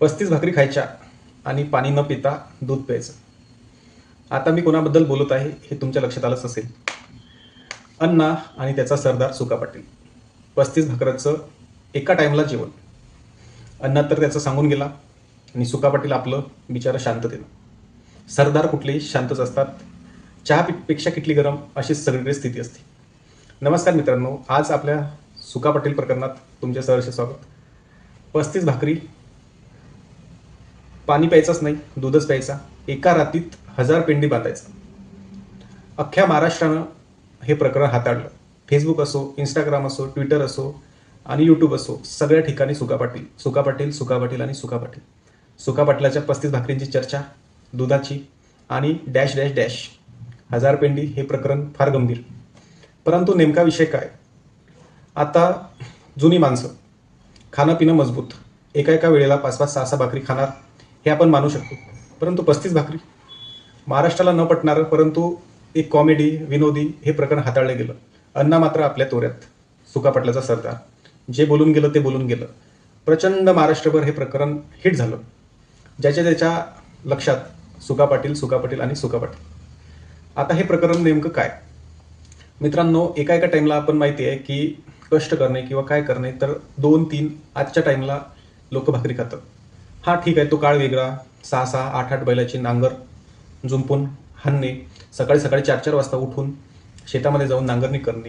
पस्तीस भाकरी खायच्या आणि पाणी न पिता दूध प्यायचं. आता मी कोणाबद्दल बोलत आहे हे तुमच्या लक्षात आलंच असेल. अण्णा आणि त्याचा सरदार सुका पाटील. पस्तीस भाकराचं एका टाईमला जेवण. अण्णा तर त्याचं सांगून गेला आणि सुका पाटील आपलं बिचारा शांततेनं सरदार कुठलेही शांतच असतात. चहा पेक्षा किटली गरम अशी सगळीकडे स्थिती असते. नमस्कार मित्रांनो आज आपल्या सुका पाटील प्रकरणात तुमचे सहर्ष स्वागत. पस्तीस भाकरी पाणी प्यायचंच नाही दूधच प्यायचा. एका रातीत हजार पेंडी बांधायचा अख्ख्या महाराष्ट्रानं हे प्रकरण हाताळलं. फेसबुक असो इंस्टाग्राम असो ट्विटर असो आणि यूट्यूब असो सगळ्या ठिकाणी सुका पाटील सुका पाटील सुका पाटील आणि सुका पाटील. सुका पाटलाच्या पस्तीस भाकरींची चर्चा दुधाची आणि डॅश डॅश डॅश. हजार पेंडी हे प्रकरण फार गंभीर. परंतु नेमका विषय काय? आता जुनी माणसं खाणं पिणं मजबूत. एका एका वेळेला पाच पाच सहा सहा भाकरी खाणार हे आपण मानू शकतो. परंतु पस्तीस भाकरी. महाराष्ट्राला न पटणारं परंतु एक कॉमेडी विनोदी हे प्रकरण हाताळलं गेलं. अण्णा मात्र आपल्या तोऱ्यात सुका पाटलाचा सरदार. जे बोलून गेलं ते बोलून गेलं. प्रचंड महाराष्ट्रभर हे प्रकरण हिट झालं. ज्याच्या त्याच्या लक्षात सुका पाटील सुका पाटील आणि सुका पाटील. आता हे प्रकरण नेमकं काय? मित्रांनो एका एका टाईमला आपण माहिती आहे की कष्ट करणे किंवा काय करणे तर दोन तीन आजच्या टाईमला लोक भाकरी खातात. हा ठीक आहे तो काळ वेगळा. सहा सहा आठ आठ बैलाची नांगर जुंपून हाणणे सकाळी सकाळी चार चार वाजता उठून शेतामध्ये जाऊन नांगरणी करणे.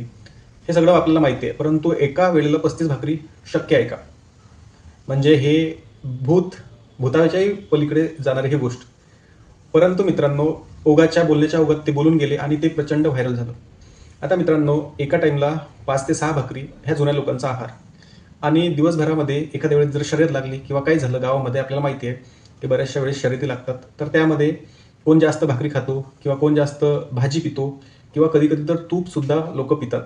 हे सगळं आपल्याला माहिती आहे परंतु एका वेळेला पस्तीस भाकरी शक्य आहे का? म्हणजे हे भूत भूताच्याही पलीकडे जाणारी ही गोष्ट. परंतु मित्रांनो ओगाच्या बोलण्याच्या ओगात ते बोलून गेले आणि ते प्रचंड व्हायरल झालं. आता मित्रांनो एका टाईमला पाच ते सहा भाकरी ह्या जुन्या लोकांचा आहार. आणि दिवसभरामध्ये एखाद्या वेळेस जर शर्यत लागली किंवा काही झालं गावामध्ये आपल्याला माहिती आहे की बऱ्याचशा वेळेस शर्यती लागतात. तर त्यामध्ये कोण जास्त भाकरी खातो किंवा कोण जास्त भाजी पितो किंवा कधी कधी तर तूपसुद्धा लोक पितात.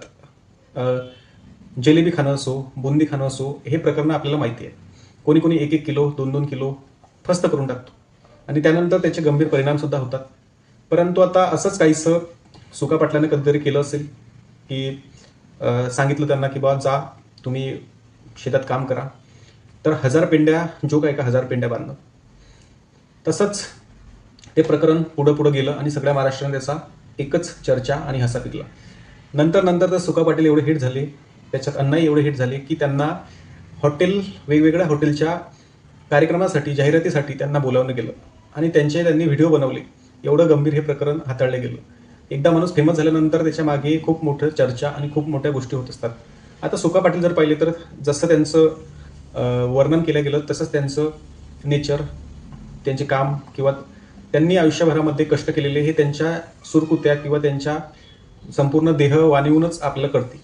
जिलेबी खाणं असो बुंदी खाणं असो हे प्रकरण आपल्याला माहिती आहे. कोणी कोणी एक एक किलो दोन दोन किलो फस्त करून टाकतो. आणि त्यानंतर त्याचे गंभीर परिणामसुद्धा होतात. परंतु आता असंच काहीसं सुका पाटलाने कधीतरी केलं असेल की सांगितलं त्यांना की बा जा तुम्ही शेतात काम करा. तर हजार पेंड्या जो काय का हजार पेंड्या बांधणं तसंच ते प्रकरण पुढं पुढं गेलं आणि सगळ्या महाराष्ट्राने त्याचा एकच चर्चा आणि हसा पिकला. नंतर नंतर तर सुका पाटील एवढे हिट झाले त्याच्यात अण्णाही एवढे हिट झाले की त्यांना हॉटेल वेगवेगळ्या हॉटेलच्या कार्यक्रमासाठी जाहिरातीसाठी त्यांना बोलावलं गेलं. आणि त्यांचे त्यांनी व्हिडिओ बनवले. एवढं गंभीर हे प्रकरण हाताळलं गेलं. एकदा माणूस फेमस झाल्यानंतर त्याच्यामागे खूप मोठं चर्चा आणि खूप मोठ्या गोष्टी होत असतात. आता सुका पाटील जर पाहिले तर जसं त्यांचं वर्णन केलं गेलं तसंच त्यांचं नेचर त्यांचे काम किंवा त्यांनी आयुष्यभरामध्ये कष्ट केलेले हे त्यांच्या सुरकुत्या किंवा त्यांच्या संपूर्ण देह वाणीहूनच आपल्याला कळते.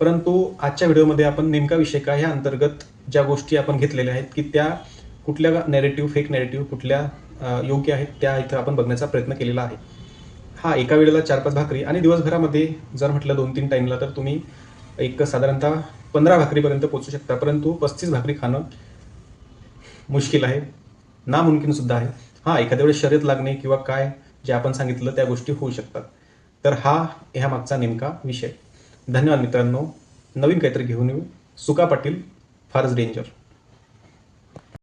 परंतु आजच्या व्हिडिओमध्ये आपण नेमका विषय काय ह्या अंतर्गत ज्या गोष्टी आपण घेतलेल्या आहेत की त्या कुठल्या नॅरेटिव्ह फेक नॅरेटिव्ह कुठल्या योग्य आहेत त्या इथं आपण बघण्याचा प्रयत्न केलेला आहे. हा एका वेळेला चार पाच भाकरी आणि दिवसभरामध्ये जर म्हटलं दोन तीन टाईमला तर तुम्ही एक साधारणतः पंधरा भाकरीपर्यंत पोचू शकता परंतु पस्तीस भाकरी खाणं मुश्किल आहे. नामुमकिन सुद्धा आहे. हा एखाद्या वेळेस शर्यत लागणे किंवा काय जे आपण सांगितलं त्या गोष्टी होऊ शकतात. तर हा ह्या मागचा नेमका विषय. धन्यवाद मित्रांनो. नवीन काहीतरी घेऊन येऊ. सुका पाटील फारच डेंजर